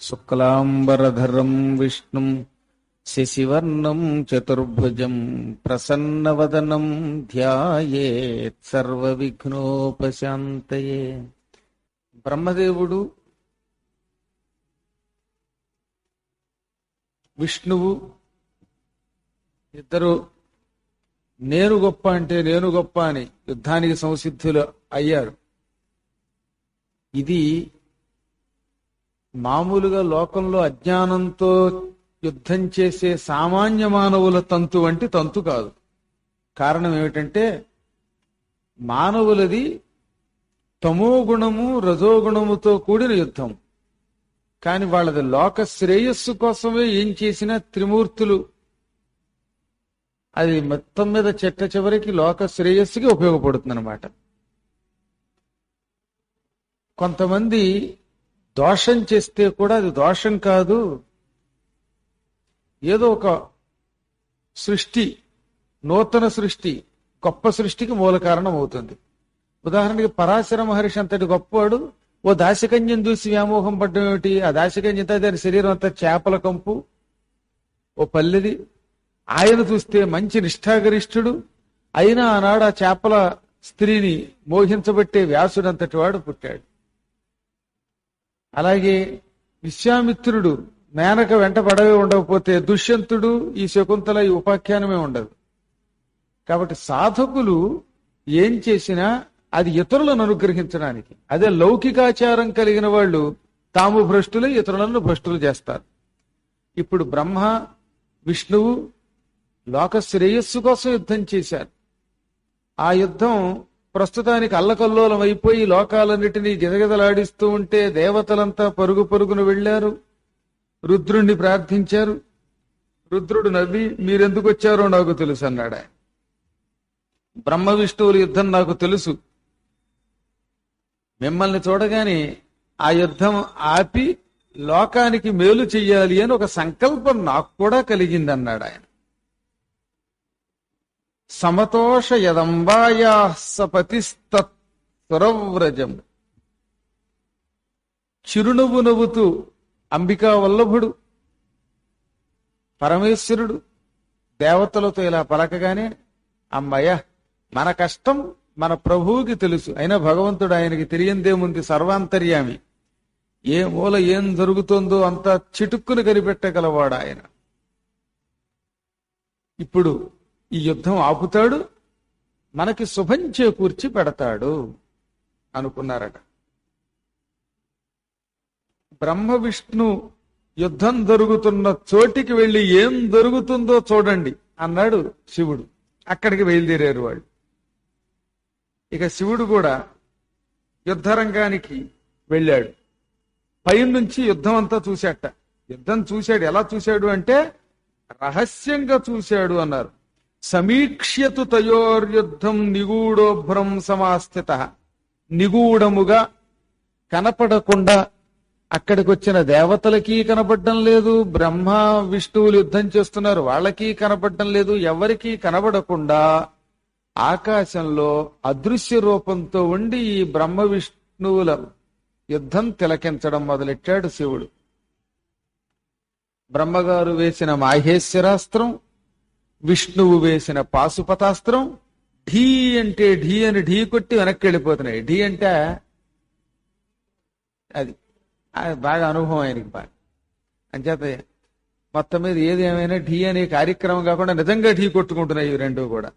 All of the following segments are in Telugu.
శుక్లాంబరధరం విష్ణుం శశివర్ణం చతుర్భుజం ప్రసన్నవదనం ధ్యాయేత్ సర్వవిఘ్నోపశాంతయే. బ్రహ్మదేవుడు విష్ణువు ఇద్దరు నేను గొప్ప అంటే నేను గొప్ప అని యుద్ధానికి సంసిద్ధులు అయ్యారు. ఇది మామూలుగా లోకంలో అజ్ఞానంతో యుద్ధం చేసే సామాన్య మానవుల తంతు వంటి తంతు కాదు. కారణం ఏమిటంటే మానవులది తమో గుణము రజోగుణముతో కూడిన యుద్ధం. కాని వాళ్ళది లోక శ్రేయస్సు కోసమే ఏం చేసినా త్రిమూర్తులు. అది మొత్తం మీద చెట్ట చివరికి లోక శ్రేయస్సుకి ఉపయోగపడుతుంది అనమాట కొంతమంది దోషం చేస్తే కూడా అది దోషం కాదు. ఏదో ఒక సృష్టి నూతన సృష్టి గొప్ప సృష్టికి మూల కారణం అవుతుంది. ఉదాహరణకి పరాశర మహర్షి అంతటి గొప్పవాడు ఓ దాశకన్యం చూసి వ్యామోహం పడ్డం ఏమిటి? ఆ దాశకన్యంతో దాని శరీరం అంతా చేపల కంపు. ఓ పల్లెది ఆయన చూస్తే మంచి నిష్ఠాగరిష్ఠుడు. అయినా ఆనాడు ఆ చేపల స్త్రీని మోహించబట్టే వ్యాసుడంతటి వాడు పుట్టాడు. అలాగే విశ్వామిత్రుడు మేనక వెంట పడవే ఉండకపోతే దుష్యంతుడు ఈ శకుంతల ఈ ఉపాఖ్యానమే ఉండదు. కాబట్టి సాధకులు ఏం చేసినా అది ఇతరులను అనుగ్రహించడానికి. అదే లౌకికాచారం కలిగిన వాళ్ళు తాము భ్రష్టులు ఇతరులను భ్రష్టులు చేస్తారు. ఇప్పుడు బ్రహ్మ విష్ణువు లోక శ్రేయస్సు కోసం యుద్ధం చేశారు. ఆ యుద్ధం ప్రస్తుతానికి అల్లకల్లోలం అయిపోయి లోకాలన్నిటినీ గిదగిదలాడిస్తూ ఉంటే దేవతలంతా పరుగు పరుగును వెళ్ళారు రుద్రుణ్ణి ప్రార్థించారు. రుద్రుడు నవ్వి మీరెందుకు వచ్చారో నాకు తెలుసు అన్నాడు ఆయన. బ్రహ్మ విష్ణువుల యుద్ధం నాకు తెలుసు. మిమ్మల్ని చూడగానే ఆ యుద్ధం ఆపి లోకానికి మేలు చెయ్యాలి అని ఒక సంకల్పం నాకు కూడా కలిగింది అన్నాడు ఆయన. సమతోష యదంబాయా సపతిస్తరవ్రజం చిరునవ్వు నవ్వుతూ అంబికా వల్లభుడు పరమేశ్వరుడు దేవతలతో ఇలా పలకగానే అమ్మయ్య మన కష్టం మన ప్రభువుకి తెలుసు. అయినా భగవంతుడు ఆయనకి తెలియందేముంది సర్వాంతర్యామి. ఏ మూల ఏం జరుగుతుందో అంతా చిటుక్కును కనిపెట్టగలవాడు ఆయన. ఇప్పుడు ఈ యుద్ధం ఆపుతాడు మనకి శుభం చేకూర్చి పెడతాడు అనుకున్నారట. బ్రహ్మ విష్ణు యుద్ధం జరుగుతున్న చోటికి వెళ్ళి ఏం జరుగుతుందో చూడండి అన్నాడు శివుడు. అక్కడికి బయలుదేరారు వాళ్ళు. ఇక శివుడు కూడా యుద్ధరంగానికి వెళ్ళాడు. పై నుంచి యుద్ధం అంతా చూశాట యుద్ధం చూశాడు ఎలా చూశాడు అంటే రహస్యంగా చూశాడు అన్నారు. సమీక్ష్యతు తయోర్యుద్ధం నిగూఢోభ్రం సమాస్థిత. నిగూఢముగా కనపడకుండా అక్కడికి వచ్చిన దేవతలకి కనపడడం లేదు బ్రహ్మ విష్ణువులు యుద్ధం చేస్తున్నారు వాళ్ళకి కనపడడం లేదు ఎవరికీ కనబడకుండా ఆకాశంలో అదృశ్య రూపంతో ఉండి ఈ బ్రహ్మ విష్ణువుల యుద్ధం తిలకించడం మొదలెట్టాడు శివుడు. బ్రహ్మగారు వేసిన మాహేశ్వరాస్త్రం విష్ణువు వేసిన పాశుపతాస్త్రం ఢీ అంటే ఢీ అని ఢీ కొట్టి వెనక్కి వెళ్ళిపోతున్నాయి. ఢీ అంటే అది అది బాగా అనుభవం ఆయనకి బాగా. అంచేత మొత్తం మీద ఏది ఏమైనా ఢీ అనే కార్యక్రమం కాకుండా నిజంగా ఢీ కొట్టుకుంటున్నాయి ఇవి రెండు కూడా.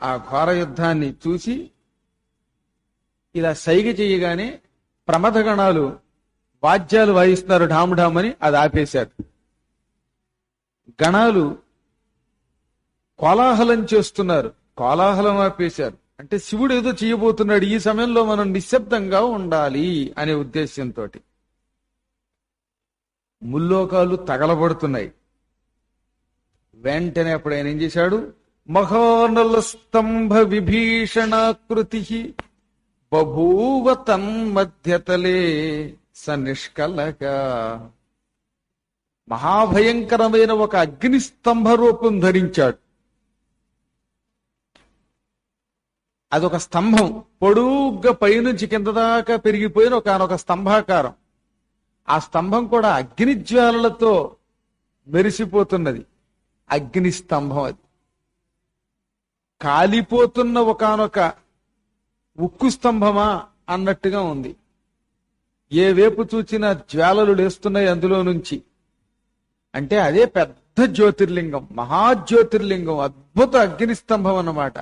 ఆ ఘోర యుద్ధాన్ని చూసి ఇలా సైగ చేయగానే ప్రమథగణాలు వాద్యాలు వాయిస్తున్నారు ఢామ్ ఢామ్ అని అది ఆపేశారు. గణాలు కోలాహలం చేస్తున్నారు. కోలాహలం ఆపేశారు. అంటే శివుడు ఏదో చేయబోతున్నాడు. ఈ సమయంలో మనం నిశ్శబ్దంగా ఉండాలి అనే ఉద్దేశంతో ముల్లోకాలు తగలబడుతున్నాయి. వెంటనే అప్పుడు ఆయన ఏం చేశాడు? మహానల స్తంభ విభీషణాకృతి బభూవ తన్మధ్యతలే సనిష్కలగా మహాభయంకరమైన ఒక అగ్ని స్తంభ రూపం ధరించాడు. అదొక స్తంభం. పొడుగ్గా పైనుంచి కింద దాకా పెరిగిపోయిన ఒక స్తంభాకారం. ఆ స్తంభం కూడా అగ్నిజ్వాలలతో మెరిసిపోతున్నది. అగ్ని స్తంభం అది. కాలిపోతున్న ఒకనొక ఉక్కు స్తంభమా అన్నట్టుగా ఉంది. ఏ వైపు చూచినా జ్వాలలు లేస్తున్నాయి అందులో నుంచి. అంటే అదే పెద్ద జ్యోతిర్లింగం మహాజ్యోతిర్లింగం అద్భుత అగ్ని స్తంభం అన్నమాట.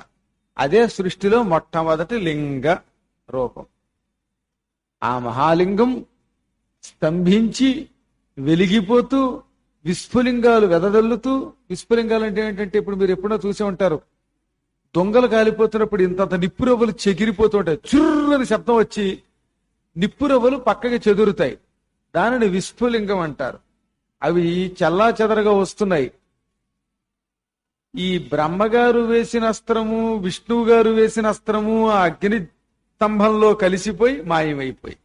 అదే సృష్టిలో మొట్టమొదటి లింగ రూపం. ఆ మహాలింగం స్తంభించి వెలిగిపోతూ విస్ఫులింగాలు వెదదల్లుతూ విస్ఫులింగాలు అంటే ఏంటంటే ఇప్పుడు మీరు ఎప్పుడో చూసే ఉంటారు. దొంగలు కాలిపోతున్నప్పుడు ఇంతంత నిప్పురవ్వలు చెగిరిపోతూ ఉంటాయి. చుర్రని శబ్దం వచ్చి నిప్పురవ్వలు పక్కకి చెదురుతాయి. దానిని విస్ఫులింగం అంటారు. అవి చల్లా చెదరగా వస్తున్నాయి. ఈ బ్రహ్మగారు వేసిన అస్త్రము విష్ణువు గారు వేసిన అస్త్రము ఆ అగ్ని స్తంభంలో కలిసిపోయి మాయమైపోయి.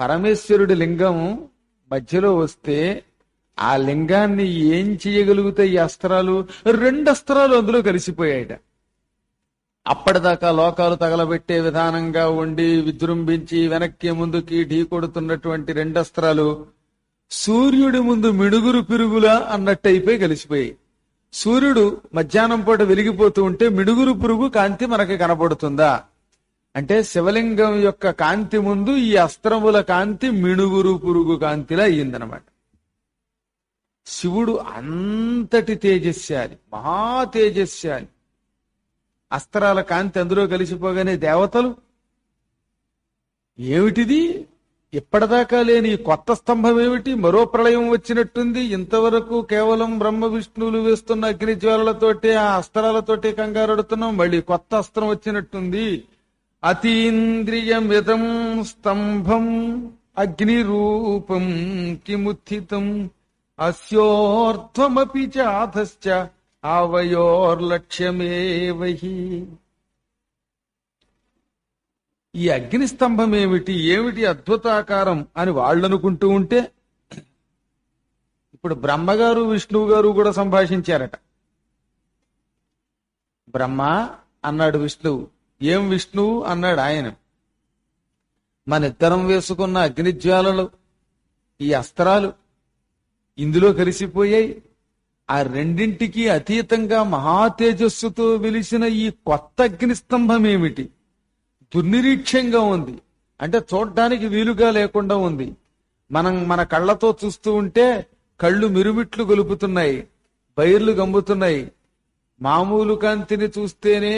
పరమేశ్వరుడి లింగం మధ్యలో వస్తే ఆ లింగాన్ని ఏం చేయగలుగుతాయి ఈ అస్త్రాలు? రెండు అస్త్రాలు అందులో కలిసిపోయాయట. అప్పటిదాకా లోకాలు తగలబెట్టే విధానంగా ఉండి విజృంభించి వెనక్కి ముందుకి ఢీ కొడుతున్నటువంటి రెండు అస్త్రాలు సూర్యుడి ముందు మిడుగురు పిరుగులా అన్నట్టయిపోయి కలిసిపోయి కలిసిపోయాయి సూర్యుడు మధ్యాహ్నం పూట వెలిగిపోతూ ఉంటే మిడుగురు పురుగు కాంతి మనకి కనపడుతుందా అంటే శివలింగం యొక్క కాంతి ముందు ఈ అస్త్రముల కాంతి మిణుగురు పురుగు కాంతిలా అయ్యిందనమాట శివుడు అంతటి తేజస్యాలి మహా తేజస్శాలి. అస్త్రాల కాంతి అందులో కలిసిపోగానే దేవతలు? ఏమిటిది? ఇప్పటిదాకా లేని కొత్త స్తంభం ఏమిటి? మరో ప్రళయం వచ్చినట్టుంది. ఇంతవరకు కేవలం బ్రహ్మ విష్ణువులు వేస్తున్న అగ్నిజ్వాలతోటి ఆ అస్త్రాలతోటి కంగారడుతున్నాం మళ్ళీ కొత్త అస్త్రం వచ్చినట్టుంది. అతీంద్రియమిదం స్తంభం అగ్నిరూపం కిముత్థితం. అస్యోర్థమపి చాధశ్చ ఆవయోర్లక్ష్యమేవహి ఈ అగ్ని స్తంభం ఏమిటి? ఏమిటి అద్భుతాకారం అని వాళ్ళు అనుకుంటూ ఉంటే ఇప్పుడు బ్రహ్మగారు విష్ణువు గారు కూడా సంభాషించారట. బ్రహ్మ అన్నాడు విష్ణువు ఏం విష్ణువు అన్నాడు ఆయన. మన ఇద్దరం వేసుకున్న అగ్నిజ్వాలలు ఈ అస్త్రాలు ఇందులో కలిసిపోయాయి. ఆ రెండింటికి అతీతంగా మహా తేజస్సుతో వెలిసిన ఈ కొత్త అగ్నిస్తంభం ఏమిటి? దుర్నిరీక్ష్యంగా ఉంది. అంటే చూడడానికి వీలుగా లేకుండా ఉంది. మనం మన కళ్ళతో చూస్తూ ఉంటే కళ్ళు మిరుమిట్లు గొలుపుతున్నాయి బైర్లు గమ్ముతున్నాయి. మామూలు కాంతిని చూస్తేనే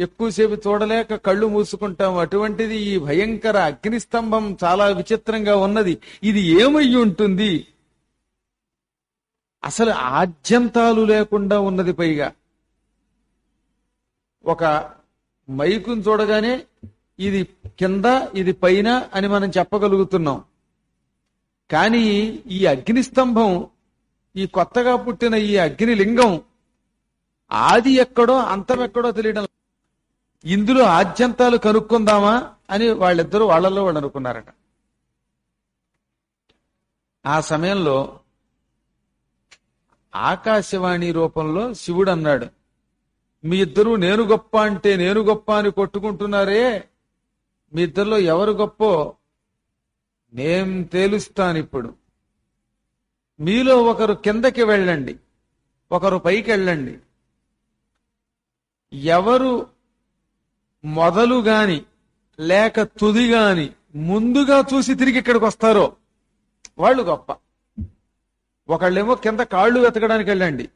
ఎక్కువసేపు చూడలేక కళ్ళు మూసుకుంటాం. అటువంటిది ఈ భయంకర అగ్నిస్తంభం చాలా విచిత్రంగా ఉన్నది. ఇది ఏమయ్యి ఉంటుంది? అసలు ఆద్యంతాలు లేకుండా ఉన్నది పైగా. ఒక మైకును చూడగానే ఇది కింద ఇది పైన అని మనం చెప్పగలుగుతున్నాం. కానీ ఈ అగ్ని స్తంభం ఈ కొత్తగా పుట్టిన ఈ అగ్ని లింగం ఆది ఎక్కడో అంతం ఎక్కడో తెలియడం ఇందులో ఆద్యంతాలు కనుక్కుందామా అని వాళ్ళిద్దరూ వాళ్ళల్లో వాళ్ళు అనుకున్నారట. ఆ సమయంలో ఆకాశవాణి రూపంలో శివుడు అన్నాడు. మీ ఇద్దరు నేను గొప్ప అంటే నేను గొప్ప అని కొట్టుకుంటున్నారే? మీ ఇద్దరిలో ఎవరు గొప్పో? నేను తేలుస్తాను ఇప్పుడు. మీలో ఒకరు కిందకి వెళ్ళండి. ఒకరు పైకి వెళ్ళండి. ఎవరు మొదలు గాని లేక తుది గాని ముందుగా చూసి తిరిగి ఇక్కడికి వస్తారో వాళ్ళు గొప్ప. ఒకళ్ళేమో కింద కాళ్ళు వెతకడానికి వెళ్ళండి.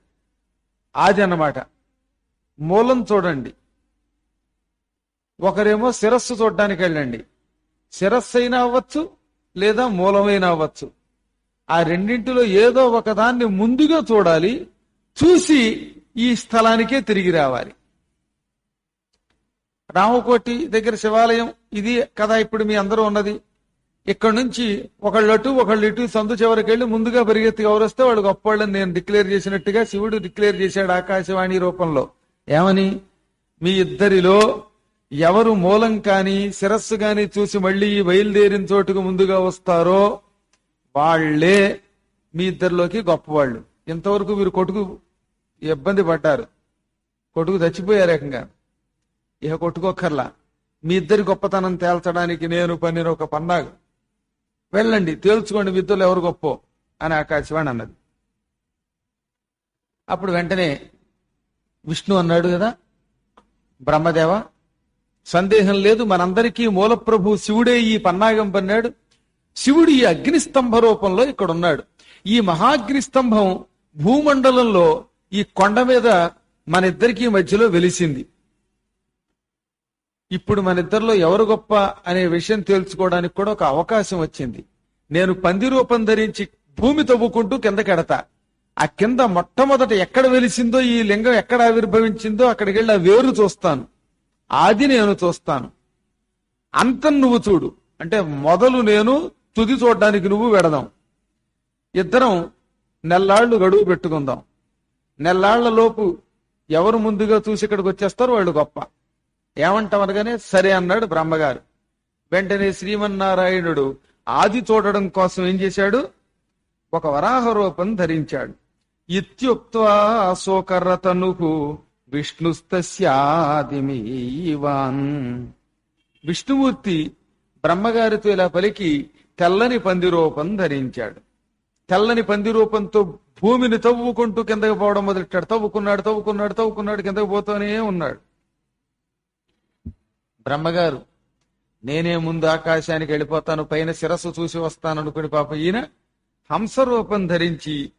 ఆది అన్నమాట. మూలం చూడండి. ఒకరేమో శిరస్సు చూడడానికి వెళ్ళండి. శిరస్సు అయినా అవ్వచ్చు లేదా మూలమైనా అవ్వచ్చు. ఆ రెండింటిలో ఏదో ఒకదాన్ని ముందుగా చూడాలి చూసి ఈ స్థలానికే తిరిగి రావాలి. రామకోటి దగ్గర శివాలయం ఇది కదా ఇప్పుడు మీ అందరూ ఉన్నది. ఇక్కడ నుంచి ఒకళ్ళు అటు ఒకళ్ళు ఇటు సందు చివరికి వెళ్ళి ముందుగా పరిగెత్తి ఎవరు వస్తే వాళ్ళు గొప్పవాళ్ళని నేను డిక్లేర్ చేసినట్టుగా శివుడు డిక్లేర్ చేశాడు ఆకాశవాణి రూపంలో. ఏమని? మీ ఇద్దరిలో ఎవరు మూలం కాని శిరస్సు కాని చూసి మళ్ళీ బయలుదేరిన చోటుకు ముందుగా వస్తారో వాళ్ళే మీ ఇద్దరిలోకి గొప్పవాళ్ళు. ఇంతవరకు మీరు కొట్టుకు ఇబ్బంది పడ్డారు. కొట్టుకు చచ్చిపోయారు ఏకంగా. ఇక కొట్టుకోకర్లా మీ ఇద్దరి గొప్పతనం తేల్చడానికి నేను పన్నిన ఒక పన్నాగు. వెళ్ళండి తేల్చుకోండి విద్యలో ఎవరు గొప్ప అని ఆకాశవాణి అన్నది. అప్పుడు వెంటనే విష్ణు అన్నాడు కదా? బ్రహ్మదేవ సందేహం లేదు మనందరికీ మూలప్రభు శివుడే ఈ పన్నాగం పన్నాడు. శివుడు ఈ అగ్నిస్తంభ రూపంలో ఇక్కడ ఉన్నాడు ఈ మహాగ్నిస్తంభం భూమండలంలో ఈ కొండ మీద మన ఇద్దరికీ మధ్యలో వెలిసింది. ఇప్పుడు మన ఇద్దరిలో ఎవరు గొప్ప అనే విషయం తెలుసుకోవడానికి కూడా ఒక అవకాశం వచ్చింది. నేను పంది రూపం ధరించి భూమి తవ్వుకుంటూ కిందకెడతా. ఆ కింద మొట్టమొదట ఎక్కడ వెలిసిందో ఈ లింగం ఎక్కడ ఆవిర్భవించిందో అక్కడికి వెళ్ళి ఆ వేరు చూస్తాను. ఆది నేను చూస్తాను. అంతం నువ్వు చూడు. అంటే మొదలు నేను తుది చూడడానికి నువ్వు వెడదాం. ఇద్దరం నెల్లాళ్ళు గడువు పెట్టుకుందాం. నెల్లాళ్ళలోపు ఎవరు ముందుగా చూసి ఇక్కడికి వచ్చేస్తారో వాళ్ళు గొప్ప. ఏమంటాం అనగానే సరే అన్నాడు బ్రహ్మగారు. వెంటనే శ్రీమన్నారాయణుడు ఆది చూడడం కోసం ఏం చేశాడు? ఒక వరాహ రూపం ధరించాడు. ఇత్యుక్త్వా విష్ణుస్తాదిమీవాన్ విష్ణుమూర్తి బ్రహ్మగారితో ఇలా పలికి తెల్లని పంది రూపం ధరించాడు. తెల్లని పంది రూపంతో భూమిని తవ్వుకుంటూ కిందకి పోవడం మొదలెట్టాడు తవ్వుకున్నాడు తవ్వుకున్నాడు తవ్వుకున్నాడు కిందకి పోతూనే ఉన్నాడు. బ్రహ్మగారు నేనే ముందు ఆకాశానికి వెళ్ళిపోతాను పైన శిరస్సు చూసి వస్తాను అనుకుని పాప ఈయన హంస రూపం ధరించి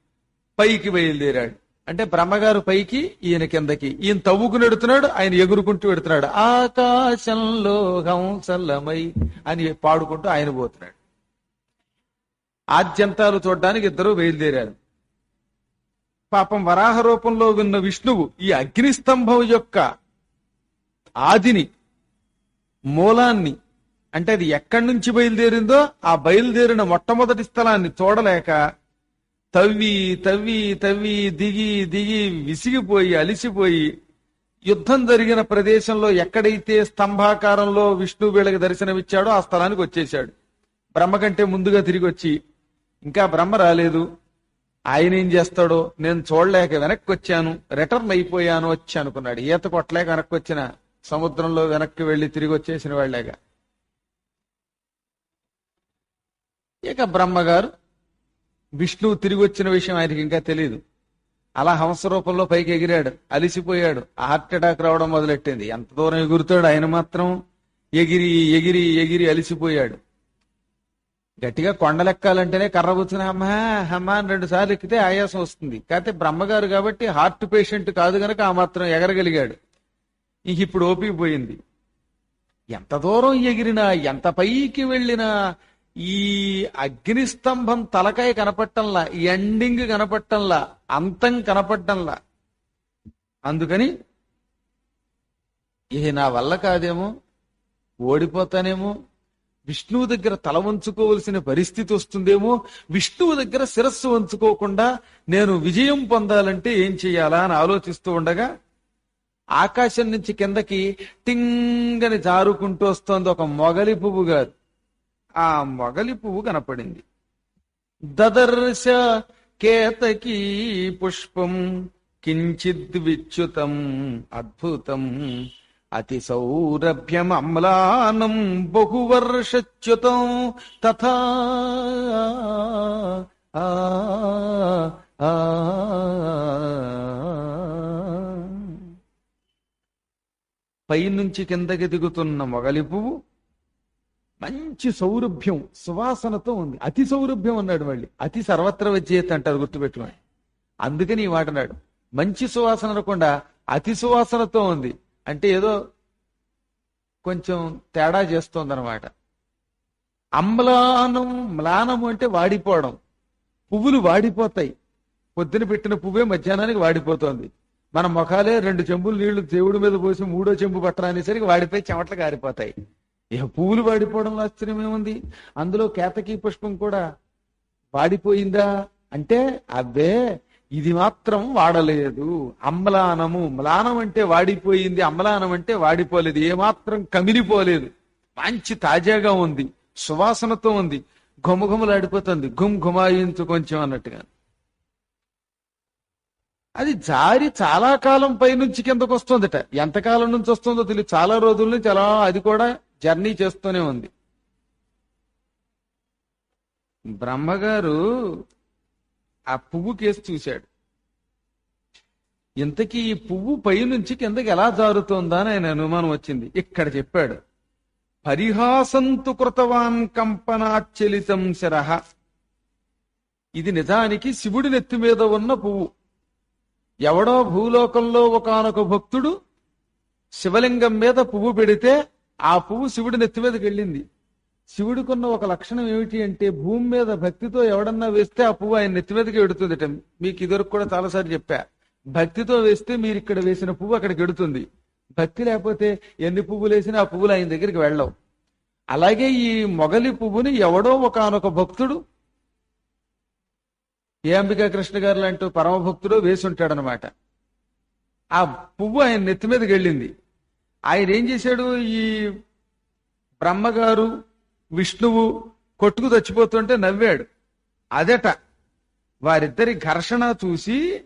పైకి బయలుదేరాడు. అంటే బ్రహ్మగారు పైకి ఈయన కిందకి. ఈయన తవ్వుకుని ఎడుతున్నాడు ఆయన ఎగురుకుంటూ పెడుతున్నాడు ఆకాశంలో హంసలమై అని పాడుకుంటూ ఆయన పోతున్నాడు. ఆద్యంతాలు చూడడానికి ఇద్దరు బయలుదేరారు. పాపం వరాహ రూపంలో ఉన్న విష్ణువు ఈ అగ్నిస్తంభం యొక్క ఆదిని మూలాన్ని అంటే అది ఎక్కడి నుంచి బయలుదేరిందో ఆ బయలుదేరిన మొట్టమొదటి స్థలాన్ని చూడలేక తవ్వి తవ్వి తవ్వి దిగి దిగి విసిగిపోయి అలిసిపోయి యుద్ధం జరిగిన ప్రదేశంలో ఎక్కడైతే స్తంభాకారంలో విష్ణు వీళ్ళకి దర్శనమిచ్చాడో ఆ స్థలానికి వచ్చేశాడు. బ్రహ్మ కంటే ముందుగా తిరిగి వచ్చి ఇంకా బ్రహ్మ రాలేదు. ఆయన ఏం చేస్తాడో నేను చూడలేక వెనక్కి వచ్చాను. రిటర్న్ అయిపోయాను వచ్చి అనుకున్నాడు. ఈత కొట్టలేక వెనక్కి వచ్చిన సముద్రంలో వెనక్కి వెళ్ళి తిరిగి వచ్చేసిన వాళ్ళేగా. ఇక బ్రహ్మగారు విష్ణువు తిరిగి వచ్చిన విషయం ఆయనకి ఇంకా తెలియదు అలా హంస రూపంలో పైకి ఎగిరాడు అలిసిపోయాడు. హార్ట్ అటాక్ రావడం మొదలెట్టింది. ఎంత దూరం ఎగురుతాడు ఆయన మాత్రం? ఎగిరి ఎగిరి ఎగిరి అలిసిపోయాడు. గట్టిగా కొండలెక్కాలంటేనే కర్ర కూర్చుని అమ్మా అమ్మా అని రెండు సార్లు ఎక్కితే ఆయాసం వస్తుంది. కాకపోతే బ్రహ్మగారు కాబట్టి హార్ట్ పేషెంట్ కాదు గనక ఆ మాత్రం ఎగరగలిగాడు. ఇంక ఇప్పుడు ఓపిక పోయింది. ఎంత దూరం ఎగిరినా ఎంత పైకి వెళ్ళినా ఈ అగ్నిస్తంభం తలకాయ కనపట్టంలా ఎండింగ్ కనపట్టంలా అంతం కనపట్టంలా అందుకని ఇది నా వల్ల కాదేమో ఓడిపోతానేమో విష్ణువు దగ్గర తల వంచుకోవలసిన పరిస్థితి వస్తుందేమో విష్ణువు దగ్గర శిరస్సు వంచుకోకుండా నేను విజయం పొందాలంటే ఏం చెయ్యాలా అని ఆలోచిస్తూ ఉండగా ఆకాశం నుంచి కిందకి టింగని జారుకుంటూ వస్తోంది ఒక మొగలి పువ్వు గారు. ఆ మొగలి పువ్వు కనపడింది. దదర్శ కేతకీ పుష్పం కించిద్ విచ్యుతం అద్భుతం. అతి సౌరభ్యం అమ్లానం బహువర్షచ్యుతం తథా ఆ, ఆ, పైనుంచి కిందకి దిగుతున్న మొగలి పువ్వు మంచి సౌరభ్యం సువాసనతో ఉంది. అతి సౌరభ్యం అన్నాడు మళ్ళీ. అతి సర్వత్ర విజేత అంటారు గుర్తుపెట్టుకోండి. అందుకని ఈ మాట అన్నాడు. మంచి సువాసన అనకుండా అతి సువాసనతో ఉంది. అంటే ఏదో కొంచెం తేడా చేస్తోందనమాట అమ్లానం మ్లానము అంటే వాడిపోవడం. పువ్వులు వాడిపోతాయి. పొద్దున పెట్టిన పువ్వే మధ్యాహ్నానికి వాడిపోతోంది. మన ముఖాలే రెండు చెంబులు నీళ్ళు దేవుడి మీద పోసి మూడో చెంబు పట్టరానేసరికి వాడిపోయి చెమటలు కారిపోతాయి ఇక పువ్వులు వాడిపోవడంలో ఆశ్చర్యం అందులో కేతకీ పుష్పం కూడా వాడిపోయిందా? అంటే అబ్బే ఇది మాత్రం వాడలేదు. అమ్లానము మ్లానం అంటే వాడిపోయింది అమ్లానం అంటే వాడిపోలేదు ఏమాత్రం కమిలిపోలేదు. మంచి తాజాగా ఉంది సువాసనతో ఉంది ఘుమఘుమలాడిపోతుంది ఘుమ్ ఘుమాయించు కొంచెం అన్నట్టుగా. అది జారి చాలా కాలం పైనుంచి కిందకు వస్తుందట ఎంతకాలం నుంచి వస్తుందో తెలియదు చాలా రోజుల నుంచి అలా అది కూడా జర్నీ చేస్తూనే ఉంది. బ్రహ్మగారు ఆ పువ్వు కేసు చూశాడు. ఇంతకీ ఈ పువ్వు పైనుంచి కిందకి ఎలా జారుతోందా అని ఆయన అనుమానం వచ్చింది. ఇక్కడ చెప్పాడు. పరిహాసంతు కృతవాన్ కంపనాచలితం శరహ ఇది నిజానికి శివుడి నెత్తి మీద ఉన్న పువ్వు. ఎవడో భూలోకంలో ఒకానొక భక్తుడు శివలింగం మీద పువ్వు పెడితే ఆ పువ్వు శివుడి నెత్తి మీదకి వెళ్ళింది. శివుడికున్న ఒక లక్షణం ఏమిటి అంటే భూమి మీద భక్తితో ఎవడన్నా వేస్తే ఆ పువ్వు ఆయన నెత్తి మీదకి ఎడుతుందిట. మీకు ఇదివరకు కూడా చాలాసార్లు చెప్పా. భక్తితో వేస్తే మీరు ఇక్కడ వేసిన పువ్వు అక్కడికి ఎడుతుంది. భక్తి లేకపోతే ఎన్ని పువ్వులు వేసినా ఆ పువ్వులు ఆయన దగ్గరికి వెళ్ళవు. అలాగే ఈ మొగలి పువ్వుని ఎవడో ఒకనొక భక్తుడు ఏ అంబికా కృష్ణ గారు లాంటి పరమ భక్తుడు వేసి ఉంటాడనమాట ఆ పువ్వు ఆయన నెత్తి మీదకి వెళ్ళింది. ఆయన ఏం చేశాడు? ఈ బ్రహ్మగారు విష్ణువు కొట్టుకు చచ్చిపోతుంటే నవ్వాడు. అదట వారిద్దరి ఘర్షణ చూసి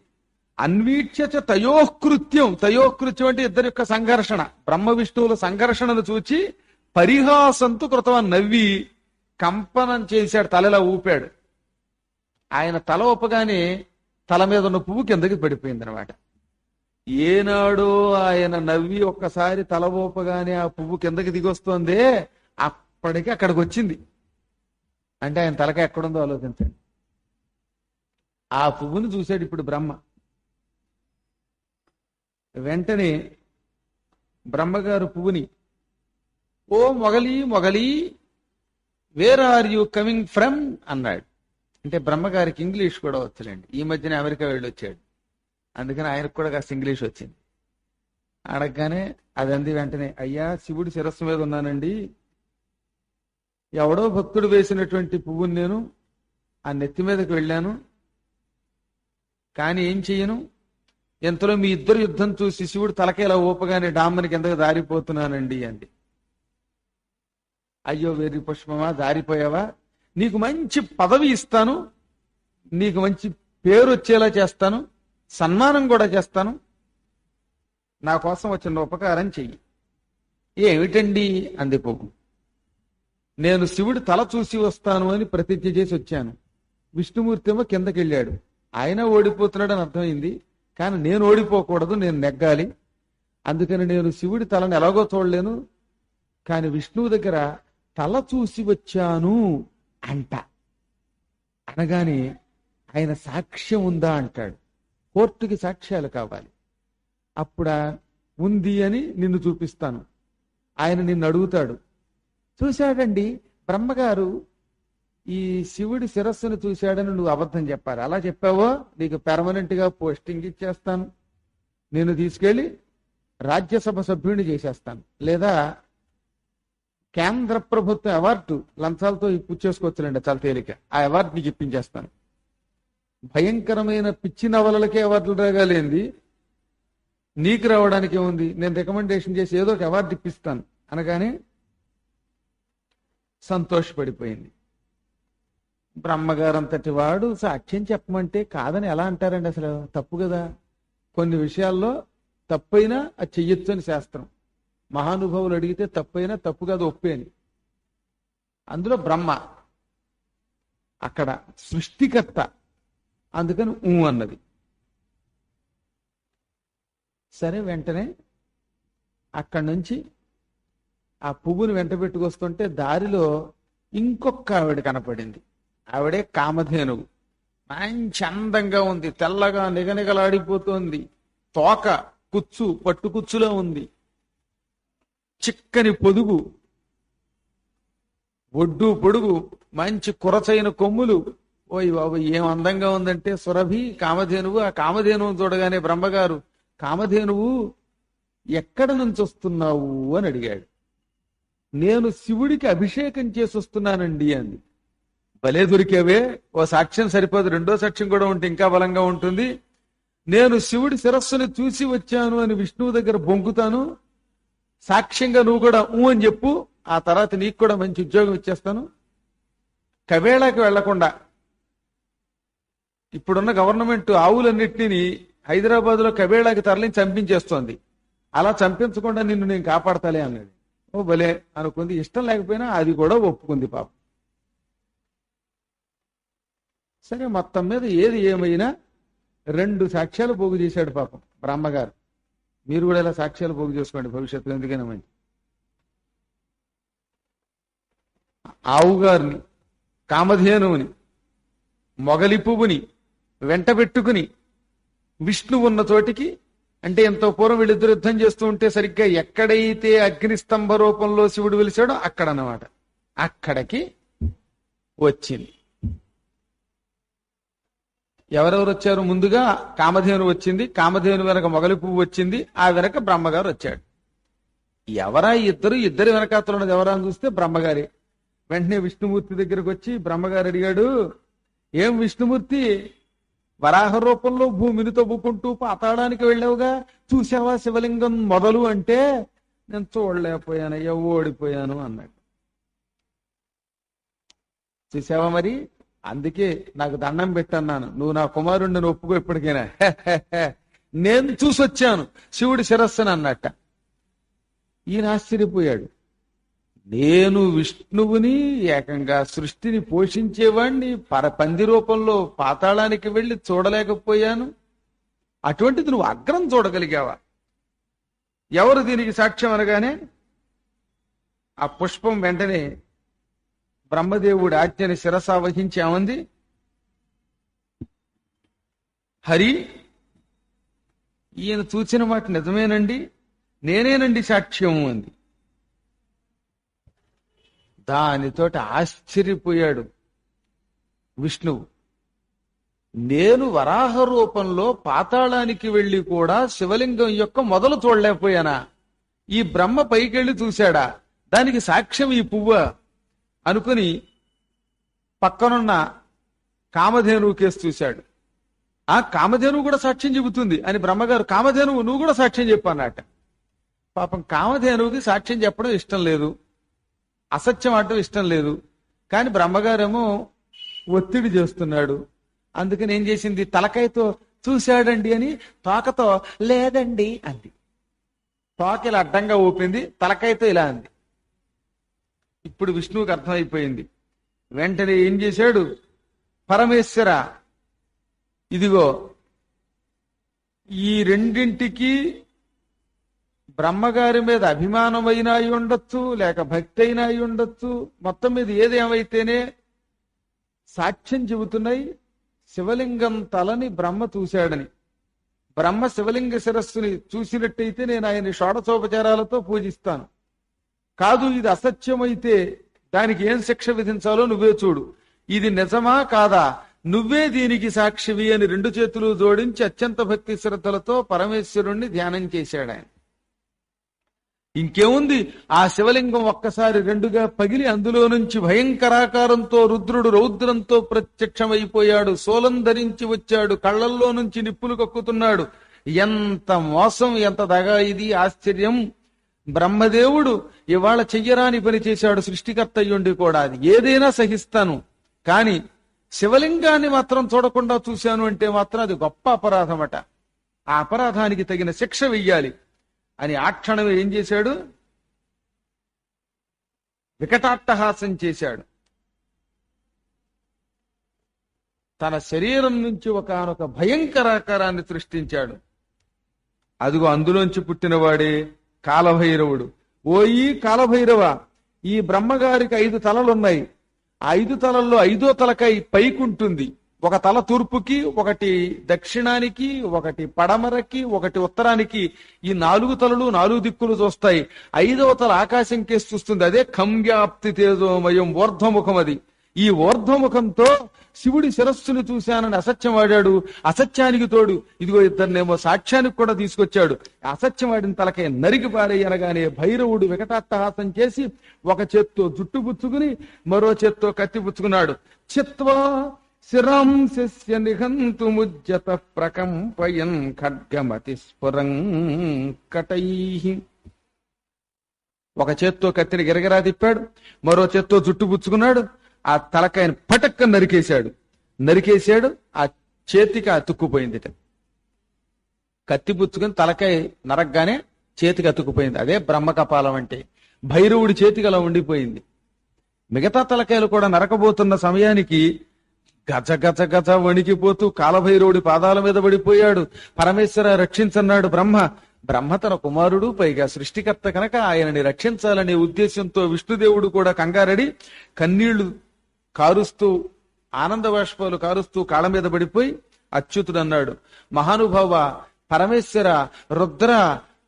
అన్వీక్షచ తయోకృత్యం తయోకృత్యం అంటే ఇద్దరి యొక్క సంఘర్షణ బ్రహ్మ విష్ణువుల సంఘర్షణను చూచి పరిహాసంతు కృతమని నవ్వి కంపనం చేశాడు తలలా ఊపాడు. ఆయన తల ఊపగానే తల మీద ఉన్న పువ్వు కిందకి పడిపోయింది అనమాట ఏనాడో ఆయన నవ్వి ఒక్కసారి తలవోపగానే ఆ పువ్వు కిందకి దిగొస్తోందే అప్పటికి అక్కడికి వచ్చింది. అంటే ఆయన తలక ఎక్కడుందో ఆలోచించండి. ఆ పువ్వుని చూశాడు ఇప్పుడు బ్రహ్మ. వెంటనే బ్రహ్మగారు పువ్వుని ఓ మొగలి మొగలి where are you coming from అన్నాడు. అంటే బ్రహ్మగారికి ఇంగ్లీష్ కూడా వచ్చలేండి. ఈ మధ్యన అమెరికా వెళ్ళి వచ్చాడు అందుకని ఆయనకు కూడా కాస్త ఇంగ్లీష్ వచ్చింది. అడగగానే అది అంది వెంటనే అయ్యా శివుడి శిరస్సు మీద ఉన్నానండి. ఎవడో భక్తుడు వేసినటువంటి పువ్వుని నేను ఆ నెత్తి మీదకి వెళ్ళాను. కానీ ఏం చెయ్యను? ఎంతలో మీ ఇద్దరు యుద్ధం చూసి శివుడు తలకేలా ఊపగానే డామ్మని కిందకు దారిపోతున్నానండి అంది. అయ్యో వెర్రి పుష్పమా దారిపోయావా? నీకు మంచి పదవి ఇస్తాను. నీకు మంచి పేరు వచ్చేలా చేస్తాను. సన్మానం కూడా చేస్తాను. నా కోసం వచ్చిన ఉపకారం చెయ్యి. ఏమిటండి? అంది పువ్వు. నేను శివుడి తల చూసి వస్తాను అని ప్రతిజ్ఞ చేసి వచ్చాను. విష్ణుమూర్తి ఏమో కిందకి వెళ్ళాడు ఆయన ఓడిపోతున్నాడు అని అర్థమైంది. కానీ నేను ఓడిపోకూడదు నేను నెగ్గాలి. అందుకని నేను శివుడి తలను ఎలాగో చూడలేను. కానీ విష్ణువు దగ్గర తల చూసి వచ్చాను అంట. అనగానే ఆయన సాక్ష్యం ఉందా అంటాడు. కోర్టుకి సాక్ష్యాలు కావాలి. అప్పుడా ఉంది అని నిన్ను చూపిస్తాను. ఆయన నిన్ను అడుగుతాడు. చూశాడండి బ్రహ్మగారు ఈ శివుడి శిరస్సును చూశాడని నువ్వు అబద్ధం చెప్పాలి. అలా చెప్పావో? నీకు పెర్మనెంట్గా పోస్టింగ్ ఇచ్చేస్తాను. నేను తీసుకెళ్ళి రాజ్యసభ సభ్యుడిని చేసేస్తాను. లేదా కేంద్ర ప్రభుత్వం అవార్డు లంచాలతో పుచ్చేసుకోవచ్చులేండి చాలా తేలిక. ఆ అవార్డు నీకు ఇప్పించేస్తాను భయంకరమైన పిచ్చి నవలలకే అవార్డులు రాగాలేంది? నీకు రావడానికి ఏముంది? నేను రికమెండేషన్ చేసి ఏదో ఒక అవార్డు ఇప్పిస్తాను. అనగానే సంతోషపడిపోయింది. బ్రహ్మగారంతటి వాడు సాక్ష్యం చెప్పమంటే కాదని ఎలా అంటారండి అసలు? తప్పు కదా. కొన్ని విషయాల్లో తప్పైనా అది చెయ్యొచ్చు అని శాస్త్రం. మహానుభావులు అడిగితే తప్పైనా తప్పు కాదు ఒప్పేని. అందులో బ్రహ్మ అక్కడ సృష్టికర్త అందుకని ఊ అన్నది. సరే వెంటనే అక్కడి నుంచి ఆ పువ్వును వెంట పెట్టుకొస్తుంటే దారిలో ఇంకొక ఆవిడ కనపడింది. ఆవిడే కామధేనువు. మంచి అందంగా ఉంది తెల్లగా నిగనిగలాడిపోతుంది తోక కుచ్చు పట్టు కుచ్చులో ఉంది. చిక్కని పొదుగు ఒడ్డు పొడుగు మంచి కురచైన కొమ్ములు ఓయ్ బాబు ఏం అందంగా ఉందంటే సురభి కామధేనువు ఆ కామధేనువు చూడగానే బ్రహ్మగారు కామధేనువు ఎక్కడ నుంచి వస్తున్నావు? అని అడిగాడు. నేను శివుడికి అభిషేకం చేసి వస్తున్నానండి అంది. భలే దొరికేవే ఓ సాక్ష్యం సరిపోదు రెండో సాక్ష్యం కూడా ఉంటే ఇంకా బలంగా ఉంటుంది. నేను శివుడి శిరస్సుని చూసి వచ్చాను అని విష్ణువు దగ్గర బొంకుతాను సాక్ష్యంగా నువ్వు కూడా ఊ అని చెప్పు ఆ తర్వాత నీకు కూడా మంచి ఉద్యోగం ఇచ్చేస్తాను. కవేళాకి వెళ్ళకుండా ఇప్పుడున్న గవర్నమెంట్ ఆవులన్నింటినీ హైదరాబాద్లో కబేళాకి తరలించి చంపించేస్తోంది. అలా చంపించకుండా నిన్ను నేను కాపాడతాలే అన్నది. ఓ భలే అనుకుంది. ఇష్టం లేకపోయినా అది కూడా ఒప్పుకుంది పాపం. సరే మొత్తం మీద ఏది ఏమైనా రెండు సాక్ష్యాలు పోగు చేశాడు పాపం బ్రహ్మగారు. మీరు కూడా ఇలా సాక్ష్యాలు పోగు చేసుకోండి భవిష్యత్తులో ఎందుకైనా మంచి ఆవుగారిని కామధేనువుని మొగలి పువ్వుని వెంట పెట్టుకుని విష్ణు ఉన్న చోటికి అంటే ఎంతో పూర్వం వీళ్ళిద్దరు యుద్ధం చేస్తూ ఉంటే సరిగ్గా ఎక్కడైతే అగ్నిస్తంభ రూపంలో శివుడు వెలిసాడో అక్కడ అన్నమాట అక్కడికి వచ్చింది. ఎవరెవరు వచ్చారు? ముందుగా కామధేను వచ్చింది. కామధేను వెనక మొగలి పువ్వు వచ్చింది. ఆ వెనక బ్రహ్మగారు వచ్చాడు. ఎవరా ఇద్దరు? ఇద్దరు వెనకాతలు ఉన్నది ఎవరా అని చూస్తే బ్రహ్మగారే. వెంటనే విష్ణుమూర్తి దగ్గరకు వచ్చి బ్రహ్మగారు అడిగాడు ఏం విష్ణుమూర్తి? వరాహ రూపంలో భూమిని తవ్వుకుంటూ పాతాళానికి వెళ్ళావుగా? చూసావా శివలింగం మొదలు అంటే నేను చూడలేకపోయానయ్యా ఓడిపోయాను అన్నాడు. చూసావా మరి? అందుకే నాకు దండం పెట్టన్నాను. నువ్వు నా కుమారుణ్ణి ఒప్పుకో ఎప్పటికైనా నేను చూసొచ్చాను. శివుడి శిరస్సును అన్నట్ట ఈయన ఆశ్చర్యపోయాడు. నేను విష్ణువుని ఏకంగా సృష్టిని పోషించేవాణ్ణి పర పంది రూపంలో పాతాళానికి వెళ్ళి చూడలేకపోయాను. అటువంటిది నువ్వు అగ్రం చూడగలిగావా? ఎవరు దీనికి సాక్ష్యం అనగానే? ఆ పుష్పం వెంటనే బ్రహ్మదేవుడి ఆజ్ఞని శిరస వహించామంది హరి ఈయన చూచిన మాట నిజమేనండి నేనేనండి సాక్ష్యం అంది. దానితోటి ఆశ్చర్యపోయాడు విష్ణువు. నేను వరాహ రూపంలో పాతాళానికి వెళ్ళి కూడా శివలింగం యొక్క మొదలు చూడలేకపోయానా? ఈ బ్రహ్మ పైకెళ్ళి చూశాడా? దానికి సాక్ష్యం ఈ పువ్వ అనుకుని పక్కనున్న కామధేనువు కేసు చూశాడు. ఆ కామధేనువు కూడా సాక్ష్యం చెబుతుంది అని బ్రహ్మగారు కామధేనువు నువ్వు కూడా సాక్ష్యం చెప్పన్నట పాపం కామధేనువుకి సాక్ష్యం చెప్పడం ఇష్టం లేదు. అసత్యం అంటూ ఇష్టం లేదు. కానీ బ్రహ్మగారేమో ఒత్తిడి చేస్తున్నాడు. అందుకని ఏం చేసింది? తలకాయతో చూశాడండి అని తోకతో లేదండి అంది. తోక ఇలా అడ్డంగా ఊపింది తలకాయతో ఇలా అంది. ఇప్పుడు విష్ణువుకి అర్థమైపోయింది. వెంటనే ఏం చేశాడు? పరమేశ్వర ఇదిగో ఈ రెండింటికి బ్రహ్మగారి మీద అభిమానమైనా అయి ఉండొచ్చు లేక భక్తి అయినా అయి ఉండొచ్చు మొత్తం మీద ఏదేమైతేనే సాక్ష్యం చెబుతున్నాయి శివలింగం తలని బ్రహ్మ చూశాడని. బ్రహ్మ శివలింగ శిరస్సుని చూసినట్టయితే నేను ఆయన షోడచోపచారాలతో పూజిస్తాను. కాదు ఇది అసత్యమైతే దానికి ఏం శిక్ష విధించాలో నువ్వే చూడు. ఇది నిజమా కాదా? నువ్వే దీనికి సాక్షివి అని రెండు చేతులు జోడించి అత్యంత భక్తి శ్రద్ధలతో పరమేశ్వరుణ్ణి ధ్యానం చేశాడు ఆయన ఇంకేముంది? ఆ శివలింగం ఒక్కసారి రెండుగా పగిలి అందులో నుంచి భయంకరాకారంతో రుద్రుడు రౌద్రంతో ప్రత్యక్షమైపోయాడు. సోలం ధరించి వచ్చాడు. కళ్ళల్లో నుంచి నిప్పులు కక్కుతున్నాడు. ఎంత మోసం ఎంత దగా ఇది ఆశ్చర్యం. బ్రహ్మదేవుడు ఇవాళ చెయ్యరాని పని చేశాడు. సృష్టికర్త అయ్యుండి కూడా అది. ఏదైనా సహిస్తాను. కాని శివలింగాన్ని మాత్రం చూడకుండా చూశాను అంటే మాత్రం అది గొప్ప అపరాధమట. ఆ అపరాధానికి తగిన శిక్ష వెయ్యాలి. అని ఆ క్షణం ఏం చేశాడు? వికటాట్టహాసం చేశాడు. తన శరీరం నుంచి ఒకనొక భయంకరాకారాన్ని సృష్టించాడు. అదిగో అందులోంచి పుట్టినవాడే కాలభైరవుడు. ఓ ఈ కాలభైరవ ఈ బ్రహ్మగారికి ఐదు తలలున్నాయి. ఆ ఐదు తలల్లో ఐదో తలకై పైకుంటుంది. ఒక తల తూర్పుకి ఒకటి దక్షిణానికి ఒకటి పడమరకి ఒకటి ఉత్తరానికి ఈ నాలుగు తలలు నాలుగు దిక్కులు చూస్తాయి. ఐదవ తల ఆకాశం కేసి చూస్తుంది. అదే కంవ్యాప్తి తేజోమయం ఊర్ధ్వముఖం అది. ఈ ఊర్ధ్వముఖంతో శివుడి శిరస్సును చూశానని అసత్యం వాడాడు. అసత్యానికి తోడు ఇదిగో ఇద్దరినేమో సాక్ష్యానికి కూడా తీసుకొచ్చాడు. అసత్యం వాడిన తలకే నరికి పారేయనగానే భైరవుడు వికటాట్టహాసం చేసి ఒక చేత్తో జుట్టు పుచ్చుకుని మరో చేత్తో కత్తి పుచ్చుకున్నాడు. చిత్వా శిరం నిఘంతుముజ్జత ప్రకంపయన్ ఖడ్గమతి స్ఫురం కటై. ఒక చేత్తో కత్తిని గిరగిరా తిప్పాడు మరో చేత్తో జుట్టు పుచ్చుకున్నాడు ఆ తలకాయని పటక్క నరికేశాడు. నరికేశాడు ఆ చేతికి అతుక్కుపోయింది కత్తి పుచ్చుకుని తలకాయ నరగ్గానే చేతికి అతుక్కుపోయింది అదే బ్రహ్మకపాలం అంటే. భైరవుడి చేతికి అలా ఉండిపోయింది. మిగతా తలకాయలు కూడా నరకబోతున్న సమయానికి గజ గజ గజ వణికిపోతూ కాలభైరవుడి పాదాల మీద పడిపోయాడు. పరమేశ్వర రక్షించన్నాడు బ్రహ్మ. బ్రహ్మ తన కుమారుడు పైగా సృష్టికర్త కనుక ఆయనని రక్షించాలనే ఉద్దేశంతో విష్ణుదేవుడు కూడా కంగారడి కన్నీళ్ళు కారుస్తూ ఆనంద బాష్పాలు కారుస్తూ కాళ్ళ మీద పడిపోయి అచ్యుతుడు అన్నాడు మహానుభావ పరమేశ్వర రుద్ర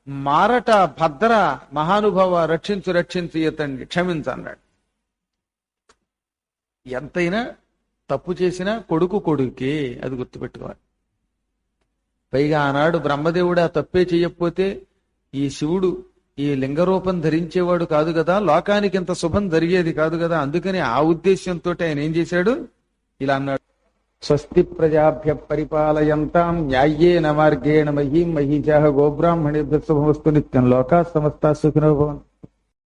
మారట భద్ర మహానుభావ రక్షించు రక్షించు ఇతన్ని క్షమించన్నాడు ఎంతైనా తప్పు చేసిన కొడుకు కొడుకే అది గుర్తుపెట్టుకోవాలి. పైగా ఆనాడు బ్రహ్మదేవుడు ఆ తప్పే చెయ్యకపోతే ఈ శివుడు ఈ లింగరూపం ధరించేవాడు కాదు కదా లోకానికి ఇంత శుభం జరిగేది కాదు కదా అందుకని ఆ ఉద్దేశంతో ఆయన ఏం చేశాడు? ఇలా అన్నాడు. స్వస్తి ప్రజాభ్య పరిపాలయంతాం న్యాయేన మార్గేణ మహీం మహీజాహ గోబ్రాహ్మణేభ్య శుభమస్తు నిత్యం లోకా సమస్త సుఖినోభవంతు